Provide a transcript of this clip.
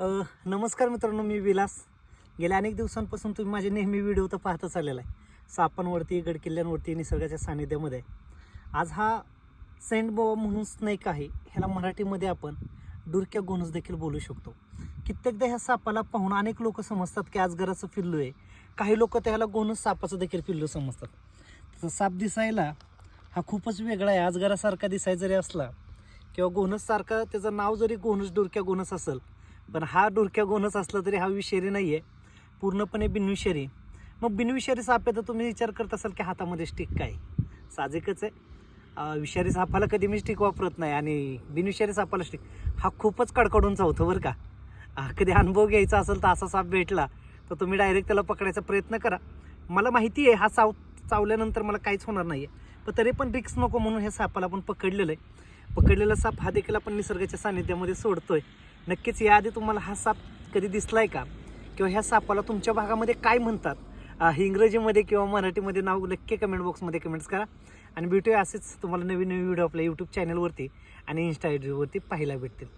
नमस्कार मित्रांनो मी विलास. गेल्या अनेक दिवसांपासून तुम्ही माझे नेहमी व्हिडिओ तर पाहतच आलेला आहे. सापांवरती गडकिल्ल्यांवरती निसर्गाच्या सानिध्यामध्ये आज हा सेंट बोवा म्हणून स्नेक आहे ह्याला मराठीमध्ये आपण डुरक्या गोनस देखील बोलू शकतो. कित्येकदा ह्या सापाला पाहून अनेक लोक समजतात की आज घराचं पिल्लू आहे काही लोक त्याला गोनस सापाचं देखील पिल्लू समजतात. त्याचा साप दिसायला हा खूपच वेगळा आहे. आजगरासारखा दिसाय जरी असला किंवा गोनससारखा त्याचं नाव जरी गोनस डुरक्या गोनस असेल पण हा डोरक्या गोणच असला तरी हा विषारी नाही आहे पूर्णपणे बिनविषारी. मग बिनविषारी साप आहे तर तुम्ही विचार करत असाल की हातामध्ये स्टिक काय? साहजिकच आहे. विषारी सापाला कधी मी स्टिक वापरत नाही आणि बिनविषारी सापाला स्टिक हा खूपच कडकडूनचा होतो बरं का. कधी अनुभव घ्यायचा असेल तर असा साप भेटला तर तुम्ही डायरेक्ट त्याला पकडायचा प्रयत्न करा. मला माहिती आहे हा साव चावल्यानंतर मला काहीच होणार नाही आहे पण तरी पण रिक्स नको म्हणून हे सापाला आपण पकडलेलं आहे. पकडलेला साप हा देखील आपण निसर्गाच्या सानिध्यामध्ये सोडतोय. नक्कीच याआधी तुम्हाला हा साप कधी दिसलाय का? किंवा ह्या सापाला तुमच्या भागामध्ये काय म्हणतात? हे इंग्रजीमध्ये किंवा मराठीमध्ये नाव नक्की कमेंट बॉक्समध्ये कमेंट्स करा. आणि भेटूया असेच तुम्हाला नवीन नवीन व्हिडिओ आपल्या यूट्यूब चॅनलवरती आणि इन्स्टा आय डीवरती पाहायला भेटतील.